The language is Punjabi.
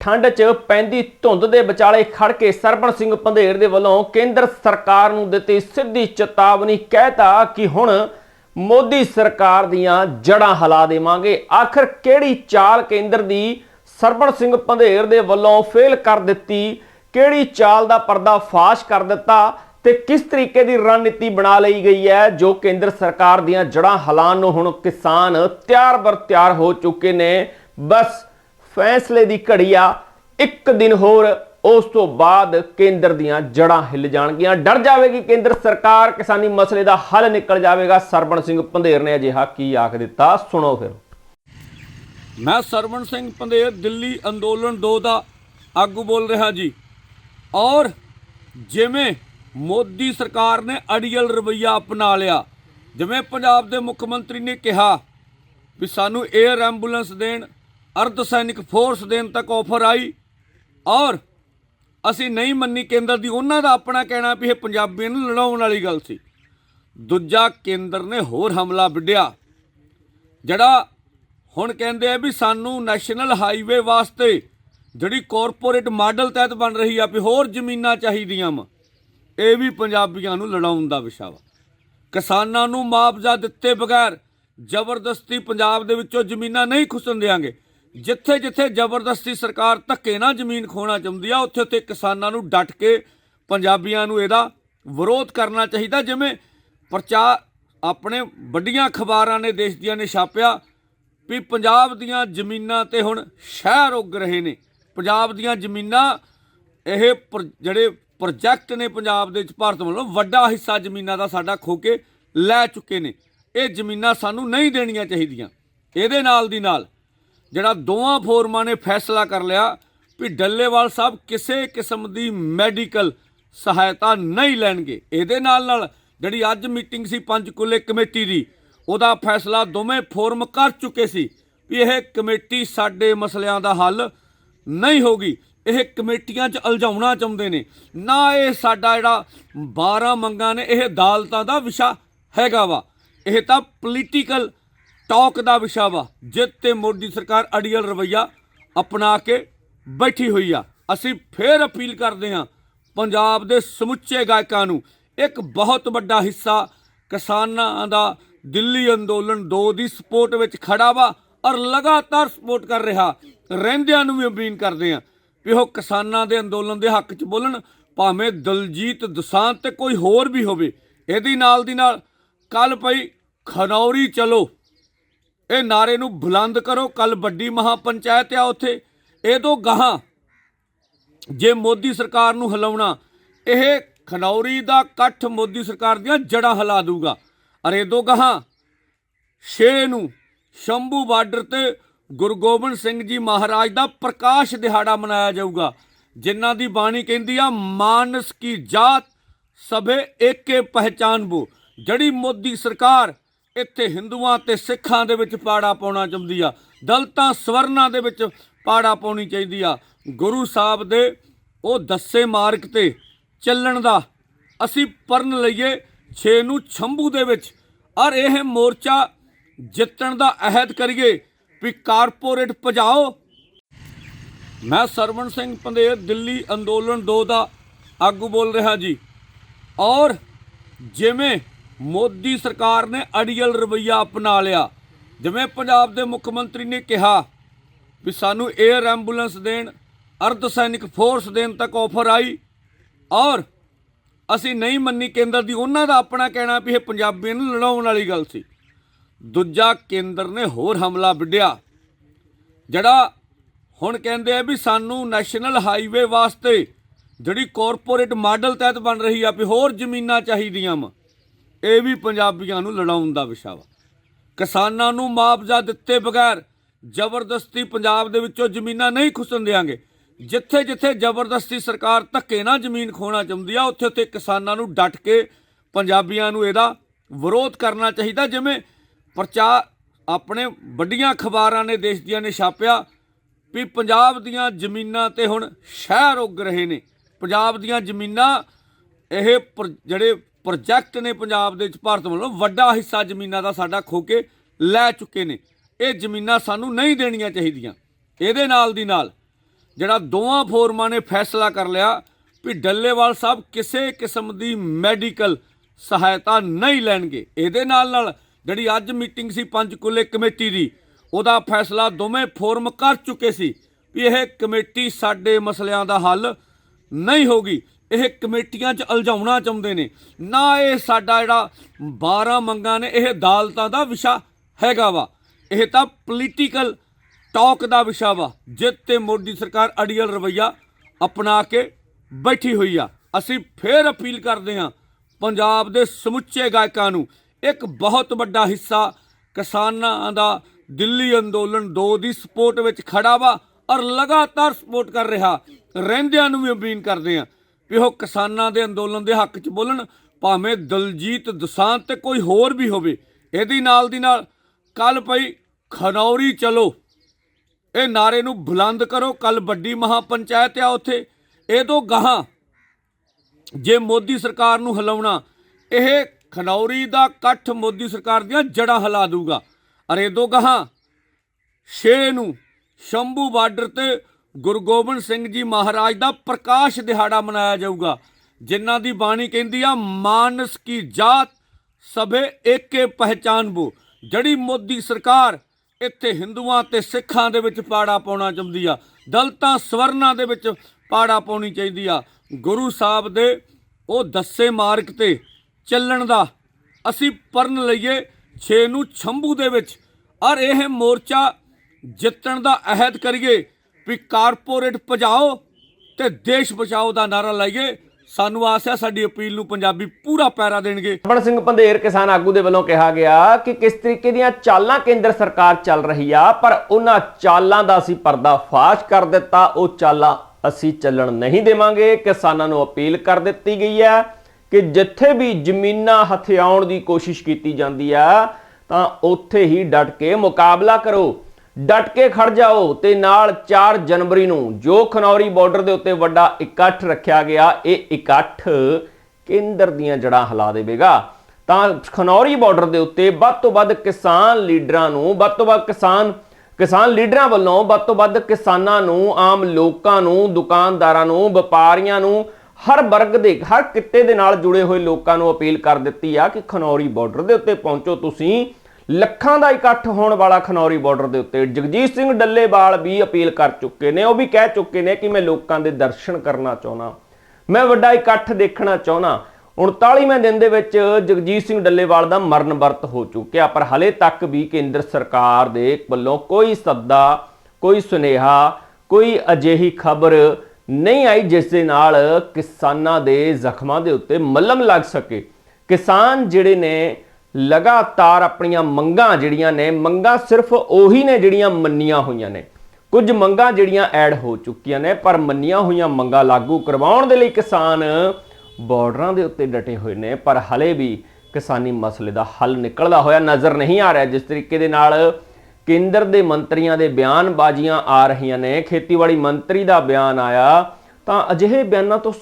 ਠੰਡ 'ਚ ਪੈਂਦੀ ਧੁੰਦ ਦੇ ਵਿਚਾਲੇ ਖੜ ਕੇ ਸਰਬਣ ਸਿੰਘ ਪੰਧੇਰ ਦੇ ਵੱਲੋਂ ਕੇਂਦਰ ਸਰਕਾਰ ਨੂੰ ਦਿੱਤੀ ਸਿੱਧੀ ਚੇਤਾਵਨੀ ਕਹਿਤਾ ਕਿ ਹੁਣ ਮੋਦੀ ਸਰਕਾਰ ਦੀਆਂ ਜੜਾਂ ਹਿਲਾ ਦੇਵਾਂਗੇ। ਆਖਰ ਕਿਹੜੀ ਚਾਲ ਕੇਂਦਰ ਦੀ? ਸਰਬਣ ਸਿੰਘ ਪੰਧੇਰ ਦੇ ਵੱਲੋਂ ਫੇਲ ਕਰ ਦਿੱਤੀ। ਕਿਹੜੀ ਚਾਲ ਦਾ ਪਰਦਾ ਫਾਸ਼ ਕਰ ਦਿੱਤਾ ਤੇ ਕਿਸ ਤਰੀਕੇ ਦੀ ਰਣਨੀਤੀ ਬਣਾ ਲਈ ਗਈ ਹੈ, ਜੋ ਕੇਂਦਰ ਸਰਕਾਰ ਦੀਆਂ ਜੜਾਂ ਹਲਾਉਣ ਨੂੰ ਹੁਣ ਕਿਸਾਨ ਤਿਆਰ ਬਰ ਤਿਆਰ ਹੋ ਚੁੱਕੇ ਨੇ। ਬਸ ਫੈਸਲੇ ਦੀ ਘੜੀ ਆ। ਇੱਕ ਦਿਨ ਹੋਰ, ਉਸ ਤੋਂ ਬਾਅਦ ਕੇਂਦਰ ਦੀਆਂ ਜੜਾਂ ਹਿੱਲ ਜਾਣਗੀਆਂ। ਡਰ ਜਾਵੇਗੀ ਕੇਂਦਰ ਸਰਕਾਰ, ਕਿਸਾਨੀ ਮਸਲੇ ਦਾ ਹੱਲ ਨਿਕਲ ਜਾਵੇਗਾ। ਸਰਬਣ ਸਿੰਘ ਪੰਧੇਰ ਨੇ ਅਜਿਹਾ ਕੀ ਆਖ ਦਿੱਤਾ? ਸੁਣੋ ਫਿਰ। ਮੈਂ ਸਰਵਣ ਸਿੰਘ ਪੰਧੇਰ, ਦਿੱਲੀ ਅੰਦੋਲਨ 2 ਦਾ ਆਗੂ ਬੋਲ ਰਿਹਾ ਜੀ। ਔਰ ਜਿਵੇਂ ਮੋਦੀ ਸਰਕਾਰ ਨੇ ਅੜੀਅਲ ਰਵਈਆ ਅਪਣਾ ਲਿਆ, ਜਿਵੇਂ ਪੰਜਾਬ ਦੇ ਮੁੱਖ ਮੰਤਰੀ ਨੇ ਕਿਹਾ ਵੀ ਸਾਨੂੰ 에ਅਰ ਐਂਬੂਲੈਂਸ ਦੇਣ ਅਰਧ ਸੈਨਿਕ ਫੋਰਸ ਦੇਣ ਤੱਕ ਆਫਰ ਆਈ ਔਰ ਅਸੀਂ ਨਹੀਂ ਮੰਨੀ ਕੇਂਦਰ ਦੀ, ਉਹਨਾਂ ਦਾ ਆਪਣਾ ਕਹਿਣਾ ਵੀ ਇਹ ਪੰਜਾਬੀਆਂ ਨੂੰ ਲੜਾਉਣ ਵਾਲੀ ਗੱਲ ਸੀ। ਦੂਜਾ ਕੇਂਦਰ ਨੇ ਹੋਰ ਹਮਲਾ ਵਿੱਢਿਆ, ਜਿਹੜਾ ਹੁਣ ਕਹਿੰਦੇ ਆ ਵੀ ਸਾਨੂੰ ਨੈਸ਼ਨਲ ਹਾਈਵੇ ਵਾਸਤੇ ਜਿਹੜੀ ਕਾਰਪੋਰੇਟ ਮਾਡਲ ਤਹਿਤ ਬਣ ਰਹੀ ਆ ਵੀ ਹੋਰ ਜ਼ਮੀਨਾਂ ਚਾਹੀਦੀਆਂ ਵਾ, ਇਹ ਵੀ ਪੰਜਾਬੀਆਂ ਨੂੰ ਲੜਾਉਣ ਦਾ ਵਿਸ਼ਾ ਵਾ। ਕਿਸਾਨਾਂ ਨੂੰ ਮੁਆਵਜ਼ਾ ਦਿੱਤੇ ਬਗੈਰ ਜ਼ਬਰਦਸਤੀ ਪੰਜਾਬ ਦੇ ਵਿੱਚੋਂ ਜ਼ਮੀਨਾਂ ਨਹੀਂ ਖੁੱਸਣ ਦੇਾਂਗੇ ਜਿੱਥੇ ਜਿੱਥੇ ਜ਼ਬਰਦਸਤੀ ਸਰਕਾਰ ਧੱਕੇ ਨਾਲ ਜ਼ਮੀਨ ਖੋਣਾ ਚਾਹੁੰਦੀ ਆ, ਉੱਥੇ ਉੱਥੇ ਕਿਸਾਨਾਂ ਨੂੰ ਡਟ ਕੇ ਪੰਜਾਬੀਆਂ ਨੂੰ ਇਹਦਾ ਵਿਰੋਧ ਕਰਨਾ ਚਾਹੀਦਾ, ਜਿਵੇਂ ਪ੍ਰਚਾਰ ਆਪਣੇ ਵੱਡੀਆਂ ਅਖਬਾਰਾਂ ਨੇ, ਦੇਸ਼ ਦੀਆਂ ਨੇ ਛਾਪਿਆ ਵੀ ਪੰਜਾਬ ਦੀਆਂ ਜ਼ਮੀਨਾਂ ਤੇ ਹੁਣ ਸ਼ਹਿਰ ਉੱਗ ਰਹੇ ਨੇ। ਪੰਜਾਬ ਦੀਆਂ ਜ਼ਮੀਨਾਂ, ਇਹ ਪ੍ਰ- ਜਿਹੜੇ ਪ੍ਰੋਜੈਕਟ ਨੇ ਪੰਜਾਬ ਦੇ ਵਿੱਚ, ਭਾਰਤ ਵੱਲੋਂ ਵੱਡਾ ਹਿੱਸਾ ਜ਼ਮੀਨਾਂ ਦਾ ਸਾਡਾ ਖੋ ਕੇ ਲੈ ਚੁੱਕੇ ਨੇ। ਇਹ ਜ਼ਮੀਨਾਂ ਸਾਨੂੰ ਨਹੀਂ ਦੇਣੀਆਂ ਚਾਹੀਦੀਆਂ। ਇਹਦੇ ਨਾਲ ਦੀ ਨਾਲ ਜਿਹੜਾ ਦੋਵਾਂ ਫੋਰਮਾਂ ਨੇ ਫੈਸਲਾ ਕਰ ਲਿਆ ਵੀ ਡੱਲੇਵਾਲ ਸਾਹਿਬ ਕਿਸੇ ਕਿਸਮ ਦੀ ਮੈਡੀਕਲ ਸਹਾਇਤਾ ਨਹੀਂ ਲੈਣਗੇ। ਇਹਦੇ ਨਾਲ ਨਾਲ ਜਿਹੜੀ ਅੱਜ ਮੀਟਿੰਗ ਸੀ ਪੰਚਕੂਲੇ ਕਮੇਟੀ ਦੀ, ਉਹਦਾ ਫੈਸਲਾ ਦੋਵੇਂ ਫੋਰਮ ਕਰ ਚੁੱਕੇ ਸੀ ਵੀ ਇਹ ਕਮੇਟੀ ਸਾਡੇ ਮਸਲਿਆਂ ਦਾ ਹੱਲ ਨਹੀਂ ਹੋਗੀ ਇਹ ਕਮੇਟੀਆਂ 'ਚ ਉਲਝਾਉਣਾ ਚਾਹੁੰਦੇ ਨੇ। ਨਾ ਇਹ ਸਾਡਾ ਜਿਹੜਾ 12 ਮੰਗਾਂ ਨੇ, ਇਹ ਅਦਾਲਤਾਂ ਦਾ ਵਿਸ਼ਾ ਹੈਗਾ ਵਾ। ਇਹ ਤਾਂ ਪੋਲੀਟੀਕਲ ਟਾਕ ਦਾ ਵਿਸ਼ਾ ਵਾ। ਜਿੱਤ ਤੇ ਮੋਦੀ ਸਰਕਾਰ ਅੜੀਅਲ ਰਵਈਆ ਅਪਣਾ ਕੇ ਬੈਠੀ ਹੋਈ ਆ। ਅਸੀਂ ਫੇਰ ਅਪੀਲ ਕਰਦੇ ਹਾਂ ਪੰਜਾਬ ਦੇ ਸਮੁੱਚੇ ਗਾਇਕਾਂ ਨੂੰ ਇੱਕ ਬਹੁਤ ਵੱਡਾ ਹਿੱਸਾ ਕਿਸਾਨਾਂ ਦਾ ਦਿੱਲੀ ਅੰਦੋਲਨ 2 ਦੀ ਸਪੋਰਟ ਵਿੱਚ ਖੜਾ ਵਾ ਔਰ ਲਗਾਤਾਰ ਸਪੋਰਟ ਕਰ ਰਿਹਾ। ਰਹਿੰਦਿਆਂ ਨੂੰ ਵੀ ਅਪੀਲ ਕਰਦੇ ਹਾਂ ਵੀ ਉਹ ਕਿਸਾਨਾਂ ਦੇ ਅੰਦੋਲਨ ਦੇ ਹੱਕ 'ਚ ਬੋਲਣ, ਭਾਵੇਂ ਦਲਜੀਤ ਦਸਾਂਤ ਤੇ ਕੋਈ ਹੋਰ ਵੀ ਹੋਵੇ। ਇਹਦੀ ਨਾਲ ਦੀ ਨਾਲ ਕੱਲ ਪਈ ਖਨੌਰੀ ਚਲੋ। ਇਹ ਨਾਰੇ ਨੂੰ ਬੁਲੰਦ ਕਰੋ ਕੱਲ ਵੱਡੀ ਮਹਾਪੰਚਾਇਤ ਆ ਉੱਥੇ। ਇਹ ਤੋਂ ਗਾਹਾਂ ਜੇ ਮੋਦੀ ਸਰਕਾਰ ਨੂੰ ਹਿਲਾਉਣਾ, ਇਹ ਖਨੌਰੀ ਦਾ ਇਕੱਠ ਮੋਦੀ ਸਰਕਾਰ ਦੀਆਂ ਜੜਾਂ ਹਿਲਾ ਦੂਗਾ ਅਰੇ ਦੋ ਗਾਹਾਂ ਛੇ ਨੂੰ ਸ਼ੰਭੂ ਬਾਰਡਰ ਤੇ ਗੁਰੂ ਗੋਬਿੰਦ ਸਿੰਘ ਜੀ ਮਹਾਰਾਜ ਦਾ ਪ੍ਰਕਾਸ਼ ਦਿਹਾੜਾ ਮਨਾਇਆ ਜਾਊਗਾ। ਜਿਨ੍ਹਾਂ ਦੀ ਬਾਣੀ ਕਹਿੰਦੀ ਆ, ਮਾਨਸ ਕੀ ਜਾਤ ਸਭੇ ਏਕੇ ਪਹਿਚਾਨਬੋ ਜਿਹੜੀ ਮੋਦੀ ਸਰਕਾਰ ਇੱਥੇ ਹਿੰਦੂਆਂ ਤੇ ਸਿੱਖਾਂ ਦੇ ਵਿੱਚ ਪਾੜਾ ਪਾਉਣਾ ਚਾਹੁੰਦੀ ਆ। ਦਲਤਾਂ ਸਵਰਨਾਂ ਦੇ ਵਿੱਚ ਪਾੜਾ ਪਾਉਣੀ ਚਾਹੀਦੀ ਆ। ਗੁਰੂ ਸਾਹਿਬ ਦੇ ਉਹ ਦੱਸੇ ਮਾਰਗ ਤੇ ਚੱਲਣ ਦਾ ਅਸੀਂ ਪਰਨ ਲਈਏ 6 ਨੂੰ ਛੰਭੂ ਦੇ ਵਿੱਚ। ਔਰ ਇਹ ਮੋਰਚਾ ਜਿੱਤਣ ਦਾ ਅਹਿਦ ਕਰੀਏ ਵੀ ਕਾਰਪੋਰੇਟ ਭਜਾਓ। ਮੈਂ ਸਰਵਣ ਸਿੰਘ ਪੰਧੇਰ ਦਿੱਲੀ ਅੰਦੋਲਨ 2 ਦਾ ਆਗੂ ਬੋਲ ਰਿਹਾ ਜੀ। ਔਰ ਜਿਵੇਂ ਮੋਦੀ ਸਰਕਾਰ ਨੇ ਅੜੀਅਲ ਰਵਈਆ ਅਪਣਾ ਲਿਆ। ਜਿਵੇਂ ਪੰਜਾਬ ਦੇ ਮੁੱਖ ਮੰਤਰੀ ਨੇ ਕਿਹਾ ਵੀ ਸਾਨੂੰ 에ਅਰ ਐਂਬੂਲੈਂਸ ਦੇਣ, ਅਰਧ ਸੈਨਿਕ ਫੋਰਸ ਦੇਣ ਤੱਕ ਆਫਰ ਆਈ ਔਰ ਅਸੀਂ ਨਹੀਂ ਮੰਨੀ ਕੇਂਦਰ ਦੀ, ਉਹਨਾਂ ਦਾ ਆਪਣਾ ਕਹਿਣਾ ਵੀ ਇਹ ਪੰਜਾਬੀਆਂ ਨੂੰ ਲੜਾਉਣ ਵਾਲੀ ਗੱਲ ਸੀ। ਦੂਜਾ ਕੇਂਦਰ ਨੇ ਹੋਰ ਹਮਲਾ ਵਿੱਢਿਆ, ਜਿਹੜਾ ਹੁਣ ਕਹਿੰਦੇ ਆ ਵੀ ਸਾਨੂੰ ਨੈਸ਼ਨਲ ਹਾਈਵੇ ਵਾਸਤੇ ਜਿਹੜੀ ਕਾਰਪੋਰੇਟ ਮਾਡਲ ਤਹਿਤ ਬਣ ਰਹੀ ਆ ਵੀ ਹੋਰ ਜ਼ਮੀਨਾਂ ਚਾਹੀਦੀਆਂ ਵਾ। ਇਹ ਵੀ ਪੰਜਾਬੀਆਂ ਨੂੰ ਲੜਾਉਣ ਦਾ ਵਿਸ਼ਾ ਵਾ। ਕਿਸਾਨਾਂ ਨੂੰ ਮੁਆਵਜ਼ਾ ਦਿੱਤੇ ਬਗੈਰ ਜ਼ਬਰਦਸਤੀ ਪੰਜਾਬ ਦੇ ਵਿੱਚੋਂ ਜ਼ਮੀਨਾਂ ਨਹੀਂ ਖੁੱਸਣ ਦੇਾਂਗੇ ਜਿੱਥੇ ਜਿੱਥੇ ਜ਼ਬਰਦਸਤੀ ਸਰਕਾਰ ਧੱਕੇ ਨਾਲ ਜ਼ਮੀਨ ਖੋਣਾ ਚਾਹੁੰਦੀ ਆ ਉੱਥੇ ਉੱਥੇ ਕਿਸਾਨਾਂ ਨੂੰ ਡਟ ਕੇ ਪੰਜਾਬੀਆਂ ਨੂੰ ਇਹਦਾ ਵਿਰੋਧ ਕਰਨਾ ਚਾਹੀਦਾ। ਜਿਵੇਂ ਪ੍ਰਚਾਰ ਆਪਣੇ ਵੱਡੀਆਂ ਅਖਬਾਰਾਂ ਨੇ ਦੇਸ਼ ਦੀਆਂ ਨੇ ਛਾਪਿਆ ਵੀ ਪੰਜਾਬ ਦੀਆਂ ਜ਼ਮੀਨਾਂ ਤੇ ਹੁਣ ਸ਼ਹਿਰ ਉੱਗ ਰਹੇ ਨੇ। ਪੰਜਾਬ ਦੀਆਂ ਜ਼ਮੀਨਾਂ ਇਹ ਪ੍ਰ- ਜਿਹੜੇ ਪ੍ਰੋਜੈਕਟ ਨੇ ਪੰਜਾਬ ਦੇ ਵਿੱਚ ਭਾਰਤ ਵੱਲੋਂ ਵੱਡਾ ਹਿੱਸਾ ਜ਼ਮੀਨਾਂ ਦਾ ਸਾਡਾ ਖੋ ਕੇ ਲੈ ਚੁੱਕੇ ਨੇ। ਇਹ ਜ਼ਮੀਨਾਂ ਸਾਨੂੰ ਨਹੀਂ ਦੇਣੀਆਂ ਚਾਹੀਦੀਆਂ। ਇਹਦੇ ਨਾਲ ਦੀ ਨਾਲ ਜਿਹੜਾ ਦੋਵਾਂ ਫੋਰਮਾਂ ਨੇ ਫੈਸਲਾ ਕਰ ਲਿਆ ਵੀ ਡੱਲੇਵਾਲ ਸਾਹਿਬ ਕਿਸੇ ਕਿਸਮ ਦੀ ਮੈਡੀਕਲ ਸਹਾਇਤਾ ਨਹੀਂ ਲੈਣਗੇ। ਇਹਦੇ ਨਾਲ ਨਾਲ ਜਿਹੜੀ ਅੱਜ ਮੀਟਿੰਗ ਸੀ ਪੰਜ ਪੰਚਕੂਲੇ ਕਮੇਟੀ ਦੀ, ਉਹਦਾ ਫੈਸਲਾ ਦੋਵੇਂ ਫੋਰਮ ਕਰ ਚੁੱਕੇ ਸੀ ਵੀ ਇਹ ਕਮੇਟੀ ਸਾਡੇ ਮਸਲਿਆਂ ਦਾ ਹੱਲ ਨਹੀਂ ਹੋਗੀ ਇਹ ਕਮੇਟੀਆਂ 'ਚ ਉਲਝਾਉਣਾ ਚਾਹੁੰਦੇ ਨੇ। ਨਾ ਇਹ ਸਾਡਾ ਜਿਹੜਾ 12 ਮੰਗਾਂ ਨੇ, ਇਹ ਅਦਾਲਤਾਂ ਦਾ ਵਿਸ਼ਾ ਹੈਗਾ ਵਾ। ਇਹ ਤਾਂ ਪੋਲੀਟੀਕਲ ਟਾਕ ਦਾ ਵਿਸ਼ਾ ਵਾ ਜਿੱਤ ਤੇ ਮੋਦੀ ਸਰਕਾਰ ਅੜੀਅਲ ਰਵਈਆ ਅਪਣਾ ਕੇ ਬੈਠੀ ਹੋਈ ਆ। ਅਸੀਂ ਫੇਰ ਅਪੀਲ ਕਰਦੇ ਹਾਂ ਪੰਜਾਬ ਦੇ ਸਮੁੱਚੇ ਗਾਇਕਾਂ ਨੂੰ, ਇੱਕ ਬਹੁਤ ਵੱਡਾ ਹਿੱਸਾ ਕਿਸਾਨਾਂ ਦਾ ਦਿੱਲੀ ਅੰਦੋਲਨ 2 ਦੀ ਸਪੋਰਟ ਵਿੱਚ ਖੜਾ ਵਾ ਔਰ ਲਗਾਤਾਰ ਸਪੋਰਟ ਕਰ ਰਿਹਾ। ਰਹਿੰਦਿਆਂ ਨੂੰ ਵੀ ਅਪੀਲ ਕਰਦੇ ਹਾਂ। ਵੀ ਉਹ ਕਿਸਾਨਾਂ ਦੇ ਅੰਦੋਲਨ ਦੇ ਹੱਕ 'ਚ ਬੋਲਣ, ਭਾਵੇਂ ਦਲਜੀਤ ਦਸਾਂਤ ਤੇ ਕੋਈ ਹੋਰ ਵੀ ਹੋਵੇ, ਇਹਦੀ ਨਾਲ ਦੀ ਨਾਲ ਕੱਲ ਪਈ ਖਨੌਰੀ ਚਲੋ। ਇਹ ਨਾਰੇ ਨੂੰ ਬੁਲੰਦ ਕਰੋ, ਕੱਲ ਵੱਡੀ ਮਹਾਪੰਚਾਇਤ ਆ ਉੱਥੇ, ਇਹ ਤੋਂ ਗਾਹਾਂ ਜੇ ਮੋਦੀ ਸਰਕਾਰ ਨੂੰ ਹਿਲਾਉਣਾ, ਇਹ ਖਨੌਰੀ ਦਾ ਇਕੱਠ ਮੋਦੀ ਸਰਕਾਰ ਦੀਆਂ ਜੜਾਂ ਹਿਲਾ ਦੂਗਾ ਅਰੇ ਦੋ ਗਾਹਾਂ ਛੇ ਨੂੰ ਸ਼ੰਭੂ ਬਾਰਡਰ ਤੇ ਗੁਰੂ ਗੋਬਿੰਦ ਸਿੰਘ ਜੀ ਮਹਾਰਾਜ ਦਾ ਪ੍ਰਕਾਸ਼ ਦਿਹਾੜਾ ਮਨਾਇਆ ਜਾਊਗਾ। ਜਿਨ੍ਹਾਂ ਦੀ ਬਾਣੀ ਕਹਿੰਦੀ ਆ, ਮਾਨਸ ਕੀ ਜਾਤ ਸਭੇ ਏਕੇ ਪਹਿਚਾਨਬੋ। ਜੜੀ ਮੋਦੀ ਸਰਕਾਰ ਇੱਥੇ ਹਿੰਦੂਆਂ ਤੇ ਸਿੱਖਾਂ ਦੇ ਵਿੱਚ ਪਾੜਾ ਪਾਉਣਾ ਚਾਹੁੰਦੀ ਆ, ਦਲਤਾਂ ਸਵਰਨਾਂ ਦੇ ਵਿੱਚ ਪਾੜਾ ਪਾਉਣੀ ਚਾਹੀਦੀ ਆ। ਗੁਰੂ ਸਾਹਿਬ ਦੇ ਉਹ ਦੱਸੇ ਮਾਰਗ ਤੇ ਚੱਲਣ ਦਾ ਅਸੀਂ ਪਰਨ ਲਈਏ 6 ਨੂੰ ਛੰਭੂ ਦੇ ਵਿੱਚ। ਔਰ ਇਹ ਮੋਰਚਾ ਜਿੱਤਣ ਦਾ ਅਹਿਦ ਕਰੀਏ। ਵੀ ਕਾਰਪੋਰੇਟ ਭਜਾਓ ਤੇ ਦੇਸ਼ ਬਚਾਓ ਦਾ ਨਾਰਾ ਲਾਈਏ। ਸਾਨੂੰ ਆਸ ਹੈ ਸਾਡੀ ਅਪੀਲ ਨੂੰ ਪੰਜਾਬੀ ਪੂਰਾ ਪੈਰਾ ਦੇਣਗੇ। ਸਰਵਣ ਸਿੰਘ ਪੰਧੇਰ ਕਿਸਾਨ ਆਗੂ ਦੇ ਵੱਲੋਂ ਕਿਹਾ ਗਿਆ ਕਿ ਕਿਸ ਤਰੀਕੇ ਦੀਆਂ ਚਾਲਾਂ ਕੇਂਦਰ ਸਰਕਾਰ ਚੱਲ ਰਹੀ ਆ, ਪਰ ਉਹਨਾਂ ਚਾਲਾਂ ਦਾ ਅਸੀਂ ਪਰਦਾ ਫਾਸ਼ ਕਰ ਦਿੱਤਾ। ਉਹ ਚਾਲਾਂ ਅਸੀਂ ਚੱਲਣ ਨਹੀਂ ਦੇਵਾਂਗੇ। ਕਿਸਾਨਾਂ ਨੂੰ ਅਪੀਲ ਕਰ ਦਿੱਤੀ ਗਈ ਹੈ ਕਿ ਜਿੱਥੇ ਵੀ ਜ਼ਮੀਨਾਂ ਹਥਿਆਉਣ ਦੀ ਕੋਸ਼ਿਸ਼ ਕੀਤੀ ਜਾਂਦੀ ਆ, ਤਾਂ ਉੱਥੇ ਹੀ ਡਟ ਕੇ ਮੁਕਾਬਲਾ ਕਰੋ। ਡਟ ਕੇ ਖੜ ਜਾਓ ਤੇ ਨਾਲ 4 ਜਨਵਰੀ ਨੂੰ ਜੋ ਖਨੌਰੀ ਬਾਰਡਰ ਦੇ ਉੱਤੇ ਵੱਡਾ ਇਕੱਠ ਰੱਖਿਆ ਗਿਆ, ਇਹ ਇਕੱਠ ਕੇਂਦਰ ਦੀਆਂ ਜੜਾਂ ਹਿਲਾ ਦੇਵੇਗਾ। ਤਾਂ ਖਨੌਰੀ ਬਾਰਡਰ ਦੇ ਉੱਤੇ ਵੱਧ ਤੋਂ ਵੱਧ ਕਿਸਾਨ ਲੀਡਰਾਂ ਨੂੰ, ਵੱਧ ਤੋਂ ਵੱਧ ਕਿਸਾਨ ਕਿਸਾਨ ਲੀਡਰਾਂ ਵੱਲੋਂ ਵੱਧ ਤੋਂ ਵੱਧ ਕਿਸਾਨਾਂ ਨੂੰ, ਆਮ ਲੋਕਾਂ ਨੂੰ, ਦੁਕਾਨਦਾਰਾਂ ਨੂੰ, ਵਪਾਰੀਆਂ ਨੂੰ, ਹਰ ਵਰਗ ਦੇ, ਹਰ ਕਿੱਤੇ ਦੇ ਨਾਲ ਜੁੜੇ ਹੋਏ ਲੋਕਾਂ ਨੂੰ ਅਪੀਲ ਕਰ ਦਿੱਤੀ ਆ ਕਿ ਖਨੌਰੀ ਬਾਰਡਰ ਦੇ ਉੱਤੇ ਪਹੁੰਚੋ ਤੁਸੀਂ। ਲੱਖਾਂ ਦਾ ਇਕੱਠ ਹੋਣ ਵਾਲਾ ਖਨੌਰੀ ਬਾਰਡਰ ਦੇ ਉੱਤੇ ਜਗਜੀਤ ਸਿੰਘ ਡੱਲੇਵਾਲ ਵੀ ਅਪੀਲ ਕਰ ਚੁੱਕੇ ਨੇ, ਉਹ ਵੀ ਕਹਿ ਚੁੱਕੇ ਨੇ ਕਿ ਮੈਂ ਲੋਕਾਂ ਦੇ ਦਰਸ਼ਨ ਕਰਨਾ ਚਾਹੁੰਦਾ। ਮੈਂ ਵੱਡਾ ਇਕੱਠ ਦੇਖਣਾ ਚਾਹੁੰਦਾ। 39ਵੇਂ ਦਿਨ ਦੇ ਵਿੱਚ ਜਗਜੀਤ ਸਿੰਘ ਡੱਲੇਵਾਲ ਦਾ ਮਰਨ ਵਰਤ ਹੋ ਚੁੱਕਿਆ, ਪਰ ਹਲੇ ਤੱਕ ਵੀ ਕੇਂਦਰ ਸਰਕਾਰ ਦੇ ਵੱਲੋਂ ਕੋਈ ਸੱਦਾ, ਕੋਈ ਸੁਨੇਹਾ, ਕੋਈ ਅਜਿਹੀ ਖਬਰ ਨਹੀਂ ਆਈ ਜਿਸ ਦੇ ਨਾਲ ਕਿਸਾਨਾਂ ਦੇ ਜ਼ਖਮਾਂ ਦੇ ਉੱਤੇ ਮਲਮ ਲੱਗ ਸਕੇ। ਕਿਸਾਨ ਜਿਹੜੇ ਨੇ ਲਗਾਤਾਰ ਆਪਣੀਆਂ ਮੰਗਾਂ ਜਿਹੜੀਆਂ ਨੇ, ਮੰਗਾਂ ਸਿਰਫ ਉਹੀ ਨੇ ਜਿਹੜੀਆਂ ਮੰਨੀਆਂ ਹੋਈਆਂ ਨੇ। ਕੁਝ ਮੰਗਾਂ ਜਿਹੜੀਆਂ ਐਡ ਹੋ ਚੁੱਕੀਆਂ ਨੇ, ਪਰ ਮੰਨੀਆਂ ਹੋਈਆਂ ਮੰਗਾਂ ਲਾਗੂ ਕਰਵਾਉਣ ਦੇ ਲਈ ਕਿਸਾਨ ਬਾਰਡਰਾਂ ਦੇ ਉੱਤੇ ਡਟੇ ਹੋਏ ਨੇ, ਪਰ ਹਲੇ ਵੀ ਕਿਸਾਨੀ ਮਸਲੇ ਦਾ ਹੱਲ ਨਿਕਲਦਾ ਹੋਇਆ ਨਜ਼ਰ ਨਹੀਂ ਆ ਰਿਹਾ। ਜਿਸ ਤਰੀਕੇ ਦੇ ਨਾਲ ਕੇਂਦਰ ਦੇ ਮੰਤਰੀਆਂ ਦੇ ਬਿਆਨਬਾਜ਼ੀਆਂ ਆ ਰਹੀਆਂ ਨੇ, ਖੇਤੀਬਾੜੀ ਮੰਤਰੀ ਦਾ ਬਿਆਨ ਆਇਆ, ਤਾਂ ਅਜਿਹੇ ਬਿਆਨਾਂ ਤੋਂ